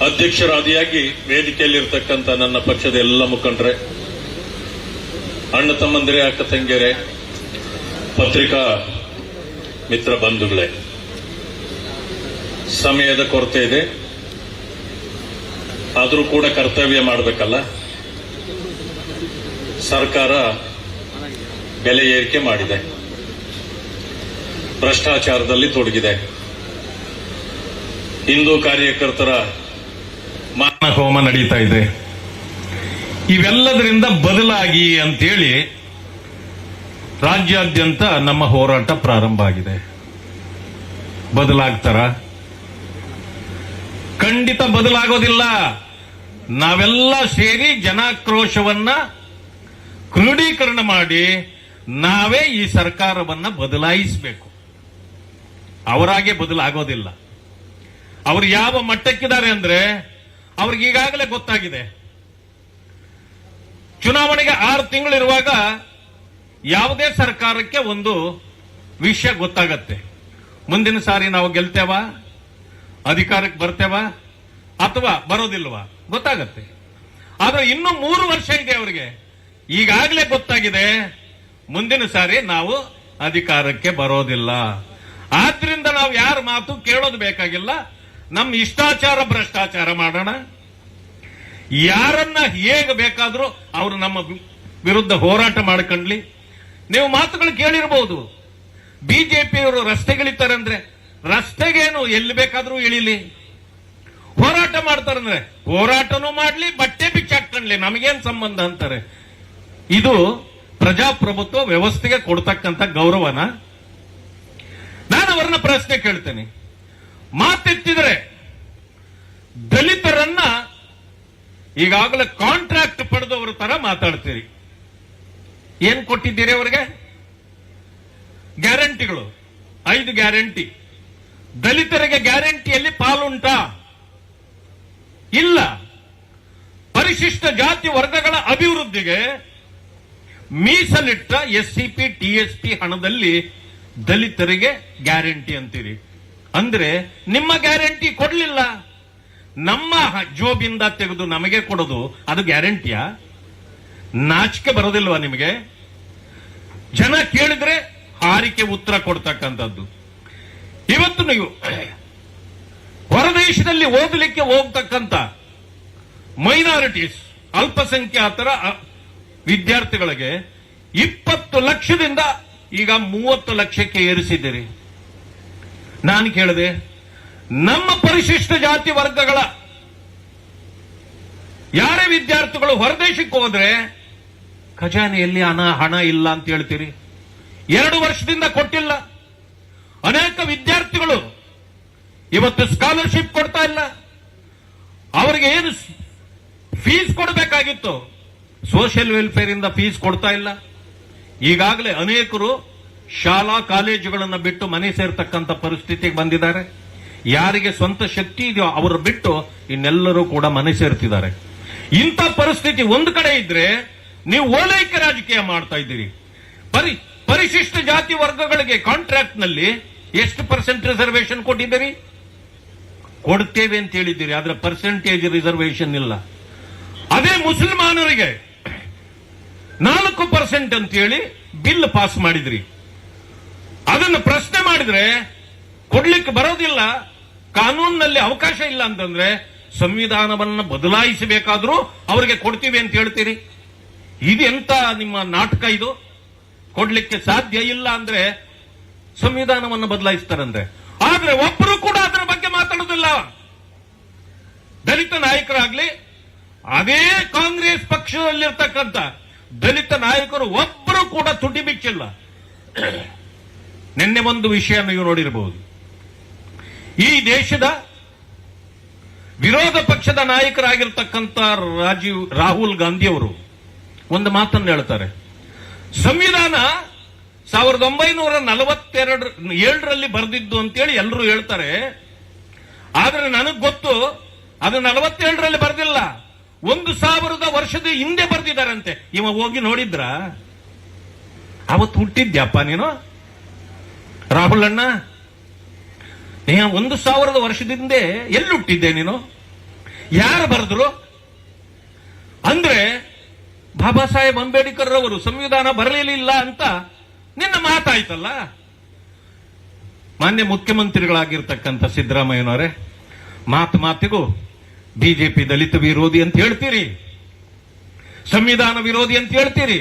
ಅಧ್ಯಕ್ಷರಾದಿಯಾಗಿ ವೇದಿಕೆಯಲ್ಲಿರ್ತಕ್ಕಂಥ ನನ್ನ ಪಕ್ಷದ ಎಲ್ಲ ಮುಖಂಡರೆ, ಅಣ್ಣ ತಮ್ಮಂದಿರೆ, ಅಕ್ಕ ತಂಗಿಯರೇ, ಪತ್ರಿಕಾ ಮಿತ್ರ ಬಂಧುಗಳೇ, ಸಮಯದ ಕೊರತೆ ಇದೆ. ಆದರೂ ಕೂಡ ಕರ್ತವ್ಯ ಮಾಡಬೇಕಲ್ಲ? ಸರ್ಕಾರ ಬೆಲೆ ಏರಿಕೆ ಮಾಡಿದೆ. ಭ್ರಷ್ಟಾಚಾರದಲ್ಲಿ ತೊಡಗಿದೆ. ಹಿಂದೂ ಕಾರ್ಯಕರ್ತರ ಮಾನ ಹೋಮ ನಡೀತಾ ಇದೆ. ಇವೆಲ್ಲದರಿಂದ ಬದಲಾಗಿ ಅಂತೇಳಿ ರಾಜ್ಯಾದ್ಯಂತ ನಮ್ಮ ಹೋರಾಟ ಪ್ರಾರಂಭ ಆಗಿದೆ. ಬದಲಾಗ್ತಾರ? ಖಂಡಿತ ಬದಲಾಗೋದಿಲ್ಲ. ನಾವೆಲ್ಲ ಸೇರಿ ಜನಾಕ್ರೋಶವನ್ನ ಕ್ರೋಢೀಕರಣ ಮಾಡಿ ನಾವೇ ಈ ಸರ್ಕಾರವನ್ನ ಬದಲಾಯಿಸಬೇಕು. ಅವರಾಗೆ ಬದಲಾಗೋದಿಲ್ಲ. ಅವರು ಯಾವ ಮಟ್ಟಕ್ಕಿದ್ದಾರೆ ಅಂದ್ರೆ ಅವ್ರಿಗೆ ಈಗಾಗಲೇ ಗೊತ್ತಾಗಿದೆ. ಚುನಾವಣೆಗೆ ಆರು ತಿಂಗಳಿರುವಾಗ ಯಾವುದೇ ಸರ್ಕಾರಕ್ಕೆ ಒಂದು ವಿಷಯ ಗೊತ್ತಾಗತ್ತೆ. ಮುಂದಿನ ಸಾರಿ ನಾವು ಗೆಲ್ತೇವ? ಅಧಿಕಾರಕ್ಕೆ ಬರ್ತೇವ? ಅಥವಾ ಬರೋದಿಲ್ವಾ? ಗೊತ್ತಾಗತ್ತೆ. ಆದ್ರೆ ಇನ್ನು ಮೂರು ವರ್ಷ ಇದೆ ಅವರಿಗೆ. ಈಗಾಗಲೇ ಗೊತ್ತಾಗಿದೆ, ಮುಂದಿನ ಸಾರಿ ನಾವು ಅಧಿಕಾರಕ್ಕೆ ಬರೋದಿಲ್ಲ. ಆದ್ರಿಂದ ನಾವು ಯಾರ ಮಾತು ಕೇಳೋದು ಬೇಕಾಗಿಲ್ಲ ನಮ್ಮ ಇಷ್ಟಾಚಾರ ಭ್ರಷ್ಟಾಚಾರ ಮಾಡೋಣ. ಯಾರನ್ನ ಹೇಗೆ ಬೇಕಾದರೂ ಅವರು ನಮ್ಮ ವಿರುದ್ಧ ಹೋರಾಟ ಮಾಡ್ಕೊಂಡ್ಲಿ. ನೀವು ಮಾತುಗಳು ಕೇಳಿರಬಹುದು ಬಿಜೆಪಿಯವರು ರಸ್ತೆಗಳಿತಾರೆ ಅಂದ್ರೆ ರಸ್ತೆಗೇನು ಎಲ್ಲಿ ಬೇಕಾದರೂ ಇಳಿಲಿ. ಹೋರಾಟ ಮಾಡ್ತಾರಂದ್ರೆ ಹೋರಾಟನೂ ಮಾಡ್ಲಿ, ಬಟ್ಟೆ ಬಿಚ್ಚಾಕೊಂಡ್ಲಿ ನಮಗೇನು ಸಂಬಂಧ ಅಂತಾರೆ. ಇದು ಪ್ರಜಾಪ್ರಭುತ್ವ ವ್ಯವಸ್ಥೆಗೆ ಕೊಡ್ತಕ್ಕಂಥ ಗೌರವನ? ನಾನು ಅವರನ್ನ ಪ್ರಶ್ನೆ ಕೇಳ್ತೇನೆ. ಮಾತೆತ್ತಿದ್ರೆ ದಲಿತರನ್ನ ಈಗಾಗಲೇ ಕಾಂಟ್ರಾಕ್ಟ್ ಪಡೆದವರ ತರ ಮಾತಾಡ್ತೀರಿ. ಏನ್ ಕೊಟ್ಟಿದ್ದೀರಿ ಅವರಿಗೆ? ಗ್ಯಾರಂಟಿಗಳು. ಐದು ಗ್ಯಾರಂಟಿ. ದಲಿತರಿಗೆ ಗ್ಯಾರಂಟಿಯಲ್ಲಿ ಪಾಲುಂಟಾ? ಇಲ್ಲ. ಪರಿಶಿಷ್ಟ ಜಾತಿ ವರ್ಗಗಳ ಅಭಿವೃದ್ಧಿಗೆ ಮೀಸಲಿಟ್ಟ ಎಸ್ಸಿಪಿ ಟಿಎಸ್ಪಿ ಹಣದಲ್ಲಿ ದಲಿತರಿಗೆ ಗ್ಯಾರಂಟಿ ಅಂತೀರಿ. ಅಂದ್ರೆ ನಿಮ್ಮ ಗ್ಯಾರಂಟಿ ಕೊಡ್ಲಿಲ್ಲ. ನಮ್ಮ ಜೋಬಿಂದ ತೆಗೆದು ನಮಗೆ ಕೊಡೋದು ಅದು ಗ್ಯಾರಂಟಿಯಾ? ನಾಚಿಕೆ ಬರೋದಿಲ್ವಾ ನಿಮಗೆ? ಜನ ಕೇಳಿದ್ರೆ ಹಾರಿಕೆ ಉತ್ತರ ಕೊಡ್ತಕ್ಕಂಥದ್ದು. ಇವತ್ತು ನೀವು ಹೊರದೇಶದಲ್ಲಿ ಓದಲಿಕ್ಕೆ ಹೋಗ್ತಕ್ಕಂಥ ಮೈನಾರಿಟೀಸ್, ಅಲ್ಪಸಂಖ್ಯಾತರ ವಿದ್ಯಾರ್ಥಿಗಳಿಗೆ ಇಪ್ಪತ್ತು ಲಕ್ಷದಿಂದ ಈಗ ಮೂವತ್ತು ಲಕ್ಷಕ್ಕೆ ಏರಿಸಿದ್ದೀರಿ. ನಾನು ಕೇಳಿದೆ, ನಮ್ಮ ಪರಿಶಿಷ್ಟ ಜಾತಿ ವರ್ಗಗಳ ಯಾರೇ ವಿದ್ಯಾರ್ಥಿಗಳು ಹೊರದೇಶಕ್ಕೆ ಹೋದ್ರೆ, ಖಜಾನೆಯಲ್ಲಿ ಹಣ ಹಣ ಇಲ್ಲ ಅಂತ ಹೇಳ್ತೀರಿ. ಎರಡು ವರ್ಷದಿಂದ ಕೊಟ್ಟಿಲ್ಲ. ಅನೇಕ ವಿದ್ಯಾರ್ಥಿಗಳು ಇವತ್ತು ಸ್ಕಾಲರ್ಶಿಪ್ ಕೊಡ್ತಾ ಇಲ್ಲ. ಅವರಿಗೆ ಏನು ಫೀಸ್ ಕೊಡಬೇಕಾಗಿತ್ತು? ಸೋಷಿಯಲ್ ವೆಲ್ಫೇರ್ ಇಂದ ಫೀಸ್ ಕೊಡ್ತಾ ಇಲ್ಲ. ಈಗಾಗಲೇ ಅನೇಕರು ಶಾಲಾ ಕಾಲೇಜುಗಳನ್ನು ಬಿಟ್ಟು ಮನೆ ಸೇರ್ತಕ್ಕಂಥ ಪರಿಸ್ಥಿತಿಗೆ ಬಂದಿದ್ದಾರೆ. ಯಾರಿಗೆ ಸ್ವಂತ ಶಕ್ತಿ ಇದೆಯೋ ಅವರು ಬಿಟ್ಟು ಇನ್ನೆಲ್ಲರೂ ಕೂಡ ಮನೆ ಸೇರ್ತಿದ್ದಾರೆ. ಇಂಥ ಪರಿಸ್ಥಿತಿ ಒಂದು ಕಡೆ ಇದ್ರೆ ನೀವು ಓಲೈಕೆ ರಾಜಕೀಯ ಮಾಡ್ತಾ ಇದ್ದೀರಿ. ಪರಿ, ಪರಿಶಿಷ್ಟ ಜಾತಿ ವರ್ಗಗಳಿಗೆ ಕಾಂಟ್ರಾಕ್ಟ್ನಲ್ಲಿ ಎಷ್ಟು ಪರ್ಸೆಂಟ್ ರಿಸರ್ವೇಶನ್ ಕೊಟ್ಟಿದ್ದೀರಿ? ಕೊಡ್ತೇವೆ ಅಂತ ಹೇಳಿದ್ದೀರಿ, ಆದ್ರೆ ಪರ್ಸೆಂಟೇಜ್ ರಿಸರ್ವೇಶನ್ ಇಲ್ಲ. ಅದೇ ಮುಸಲ್ಮಾನರಿಗೆ ನಾಲ್ಕು ಪರ್ಸೆಂಟ್ ಅಂತೇಳಿ ಬಿಲ್ ಪಾಸ್ ಮಾಡಿದ್ರಿ. ಅದನ್ನು ಪ್ರಶ್ನೆ ಮಾಡಿದ್ರೆ ಕೊಡ್ಲಿಕ್ಕೆ ಬರೋದಿಲ್ಲ, ಕಾನೂನಿನಲ್ಲಿ ಅವಕಾಶ ಇಲ್ಲ ಅಂತಂದ್ರೆ ಸಂವಿಧಾನವನ್ನ ಬದಲಾಯಿಸಬೇಕಾದ್ರೂ ಅವರಿಗೆ ಕೊಡ್ತೀವಿ ಅಂತ ಹೇಳ್ತೀರಿ. ಇದೆಂತ ನಿಮ್ಮ ನಾಟಕ ಇದು? ಕೊಡ್ಲಿಕ್ಕೆ ಸಾಧ್ಯ ಇಲ್ಲ ಅಂದ್ರೆ ಸಂವಿಧಾನವನ್ನು ಬದಲಾಯಿಸ್ತಾರಂದ್ರೆ. ಆದ್ರೆ ಒಬ್ಬರು ಕೂಡ ಅದರ ಬಗ್ಗೆ ಮಾತಾಡೋದಿಲ್ಲ. ದಲಿತ ನಾಯಕರಾಗ್ಲಿ, ಅದೇ ಕಾಂಗ್ರೆಸ್ ಪಕ್ಷದಲ್ಲಿರ್ತಕ್ಕಂಥ ದಲಿತ ನಾಯಕರು ಒಬ್ಬರು ಕೂಡ ತುಟಿ ಬಿಚ್ಚಿಲ್ಲ. ನಿನ್ನೆ ಒಂದು ವಿಷಯ ನೀವು ನೋಡಿರಬಹುದು ಈ ದೇಶದ ವಿರೋಧ ಪಕ್ಷದ ನಾಯಕರಾಗಿರ್ತಕ್ಕಂಥ ರಾಜೀವ್, ರಾಹುಲ್ ಗಾಂಧಿ ಅವರು ಒಂದು ಮಾತನ್ನು ಹೇಳ್ತಾರೆ. ಸಂವಿಧಾನ ಸಾವಿರದ ಒಂಬೈನೂರ ನಲವತ್ತೆರಡು, ಏಳರಲ್ಲಿ ಬರೆದಿದ್ದು ಅಂತೇಳಿ ಎಲ್ಲರೂ ಹೇಳ್ತಾರೆ. ಆದರೆ ನನಗೆ ಗೊತ್ತು, ಅದು ನಲವತ್ತೇಳರಲ್ಲಿ ಬರೆದಿಲ್ಲ. ಒಂದು ಸಾವಿರದ ವರ್ಷದ ಹಿಂದೆ ಬರೆದಿದ್ದಾರಂತೆ. ಇವ ಹೋಗಿ ನೋಡಿದ್ರ? ಅವತ್ತು ಹುಟ್ಟಿದ್ಯಪ್ಪ ನೀನು? ರಾಹುಲ್ ಅಣ್ಣ, ನೀನು ಒಂದು ಸಾವಿರದ ವರ್ಷದಿಂದ ಎಲ್ಲಿ ಹುಟ್ಟಿದ್ದೆ ನೀನು? ಯಾರು ಬರೆದ್ರು? ಅಂದ್ರೆ ಬಾಬಾ ಸಾಹೇಬ್ ಅಂಬೇಡ್ಕರ್ ರವರು ಸಂವಿಧಾನ ಬರಲಿಲ್ಲ ಅಂತ ನಿನ್ನ ಮಾತಾಯ್ತಲ್ಲ? ಮಾನ್ಯ ಮುಖ್ಯಮಂತ್ರಿಗಳಾಗಿರ್ತಕ್ಕಂಥ ಸಿದ್ದರಾಮಯ್ಯನವರೇ, ಮಾತು ಮಾತಿಗೂ ಬಿಜೆಪಿ ದಲಿತ ವಿರೋಧಿ ಅಂತ ಹೇಳ್ತೀರಿ. ಸಂವಿಧಾನ ವಿರೋಧಿ ಅಂತ ಹೇಳ್ತೀರಿ.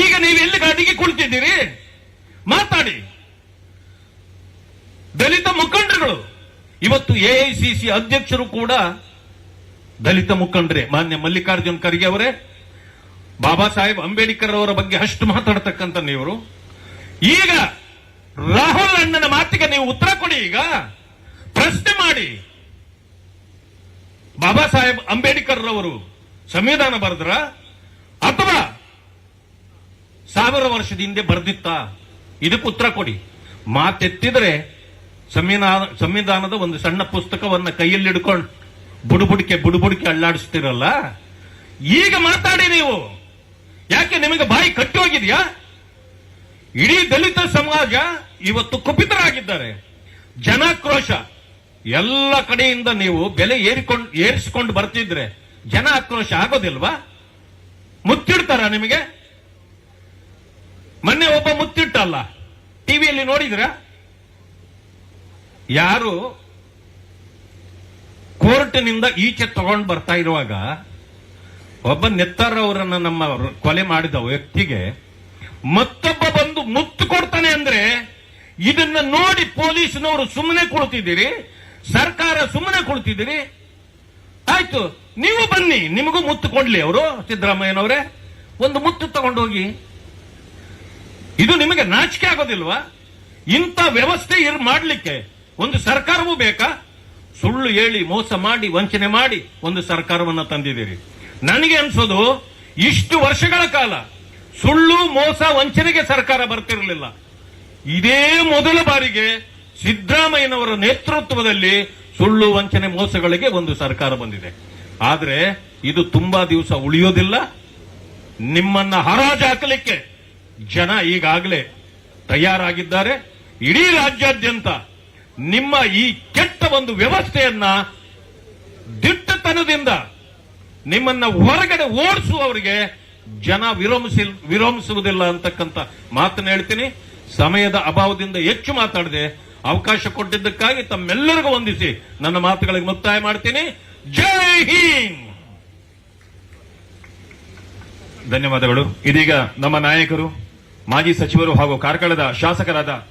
ಈಗ ನೀವು ಎಲ್ಲಿ ಗಾಡಿಗೆ ಕುಳಿತಿದ್ದೀರಿ ಮಾತಾಡಿ. ದಲಿತ ಮುಖಂಡರುಗಳು. ಇವತ್ತು ಎಐಸಿಸಿ ಅಧ್ಯಕ್ಷರು ಕೂಡ ದಲಿತ ಮುಖಂಡರೇ. ಮಾನ್ಯ ಮಲ್ಲಿಕಾರ್ಜುನ್ ಖರ್ಗೆ ಅವರೇ, ಬಾಬಾ ಸಾಹೇಬ್ ಅಂಬೇಡ್ಕರ್ ಅವರ ಬಗ್ಗೆ ಅಷ್ಟು ಮಾತಾಡ್ತಕ್ಕಂಥ ನೀವರು ಈಗ ರಾಹುಲ್ ಅಣ್ಣನ ಮಾತಿಗೆ ನೀವು ಉತ್ತರ ಕೊಡಿ ಈಗ. ಪ್ರಶ್ನೆ ಮಾಡಿ. ಬಾಬಾ ಸಾಹೇಬ್ ಅಂಬೇಡ್ಕರ್ ಅವರು ಸಂವಿಧಾನ ಬರೆದ್ರ? ಅಥವಾ ಸಾವಿರ ವರ್ಷದ ಹಿಂದೆ ಬರೆದಿತ್ತ? ಇದಕ್ಕೆ ಉತ್ತರ ಕೊಡಿ. ಮಾತೆತ್ತಿದ್ರೆ ಸಂವಿಧಾನ, ಸಂವಿಧಾನದ ಒಂದು ಸಣ್ಣ ಪುಸ್ತಕವನ್ನ ಕೈಯಲ್ಲಿ ಹಿಡ್ಕೊಂಡು ಬುಡುಬುಡಿಕೆ ಬುಡುಬುಡಿಕೆ ಅಳ್ಳಾಡಿಸ್ತಿರಲ್ಲ ಈಗ ಮಾತಾಡಿ ನೀವು. ಯಾಕೆ ನಿಮಗೆ ಬಾಯಿ ಕಟ್ಟಿ ಹೋಗಿದ್ಯಾ ಇಡೀ ದಲಿತ ಸಮಾಜ ಇವತ್ತು ಕುಪಿತರಾಗಿದ್ದಾರೆ. ಜನಾಕ್ರೋಶ. ಎಲ್ಲ ಕಡೆಯಿಂದ ನೀವು ಬೆಲೆ ಏರಿಕೊಂಡು, ಏರಿಸಿಕೊಂಡು ಬರ್ತಿದ್ರೆ ಜನ ಆಕ್ರೋಶ ಆಗೋದಿಲ್ವಾ? ಮುತ್ತಿಡ್ತಾರ ನಿಮಗೆ? ಮೊನ್ನೆ ಒಬ್ಬ ಮುತ್ತಿಟ್ಟಲ್ಲ. ಟಿವಿಯಲ್ಲಿ ನೋಡಿದ್ರ? ಯಾರು ಕೋರ್ಟ್ನಿಂದ ಈಚೆ ತಗೊಂಡು ಬರ್ತಾ ಇರುವಾಗ ಒಬ್ಬ ನೆತ್ತಾರವರನ್ನ ನಮ್ಮ ಕೊಲೆ ಮಾಡಿದ ವ್ಯಕ್ತಿಗೆ ಮತ್ತೊಬ್ಬ ಬಂದು ಮುತ್ತು ಕೊಡ್ತಾನೆ ಅಂದ್ರೆ ಇದನ್ನ ನೋಡಿ ಪೊಲೀಸ್ನವರು ಸುಮ್ಮನೆ ಕೊಡ್ತಿದ್ದೀರಿ ಸರ್ಕಾರ ಸುಮ್ಮನೆ ಕುಳಿತಿದ್ದೀರಿ. ಆಯ್ತು, ನೀವು ಬನ್ನಿ, ನಿಮಗೂ ಮುತ್ತು ಕೊಡ್ಲಿ ಅವರು, ಸಿದ್ದರಾಮಯ್ಯನವರೇ. ಒಂದು ಮುತ್ತು ತಗೊಂಡೋಗಿ. ಇದು ನಿಮಗೆ ನಾಚಿಕೆ ಆಗೋದಿಲ್ವಾ? ಇಂಥ ವ್ಯವಸ್ಥೆ ಇರ್ ಮಾಡ್ಲಿಕ್ಕೆ ಒಂದು ಸರ್ಕಾರವೂ ಬೇಕಾ? ಸುಳ್ಳು ಹೇಳಿ ಮೋಸ ಮಾಡಿ, ವಂಚನೆ ಮಾಡಿ ಒಂದು ಸರ್ಕಾರವನ್ನ ತಂದಿದ್ದೀರಿ. ನನಗೆ ಅನ್ಸೋದು, ಇಷ್ಟು ವರ್ಷಗಳ ಕಾಲ ಸುಳ್ಳು, ಮೋಸ, ವಂಚನೆಗೆ ಸರ್ಕಾರ ಬರ್ತಿರಲಿಲ್ಲ. ಇದೇ ಮೊದಲ ಬಾರಿಗೆ ಸಿದ್ದರಾಮಯ್ಯನವರ ನೇತೃತ್ವದಲ್ಲಿ ಸುಳ್ಳು, ವಂಚನೆ, ಮೋಸಗಳಿಗೆ ಒಂದು ಸರ್ಕಾರ ಬಂದಿದೆ. ಆದರೆ ಇದು ತುಂಬಾ ದಿವಸ ಉಳಿಯೋದಿಲ್ಲ. ನಿಮ್ಮನ್ನ ಹರಾಜು ಹಾಕಲಿಕ್ಕೆ ಜನ ಈಗಾಗಲೇ ತಯಾರಾಗಿದ್ದಾರೆ. ಇಡೀ ರಾಜ್ಯಾದ್ಯಂತ ನಿಮ್ಮ ಈ ಕೆಟ್ಟ ಒಂದು ವ್ಯವಸ್ಥೆಯನ್ನ ದಿಟ್ಟತನದಿಂದ ನಿಮ್ಮನ್ನ ಹೊರಗಡೆ ಓಡಿಸುವವರಿಗೆ ಜನ ವಿರೋಮಿಸಿ ವಿರೋಮಿಸುವುದಿಲ್ಲ ಅಂತಕ್ಕಂಥ ಮಾತನ್ನ ಹೇಳ್ತೀನಿ. ಸಮಯದ ಅಭಾವದಿಂದ ಹೆಚ್ಚು ಮಾತಾಡದೆ ಅವಕಾಶ ಕೊಟ್ಟಿದ್ದಕ್ಕಾಗಿ ತಮ್ಮೆಲ್ಲರಿಗೂ ವಂದಿಸಿ ನನ್ನ ಮಾತುಗಳಿಗೆ ಮುಕ್ತಾಯ ಮಾಡ್ತೀನಿ. ಜೈ ಹಿಂದ್! ಧನ್ಯವಾದಗಳು. ಇದೀಗ ನಮ್ಮ ನಾಯಕರು, ಮಾಜಿ ಸಚಿವರು ಹಾಗೂ ಕಾರ್ಕಳದ ಶಾಸಕರಾದ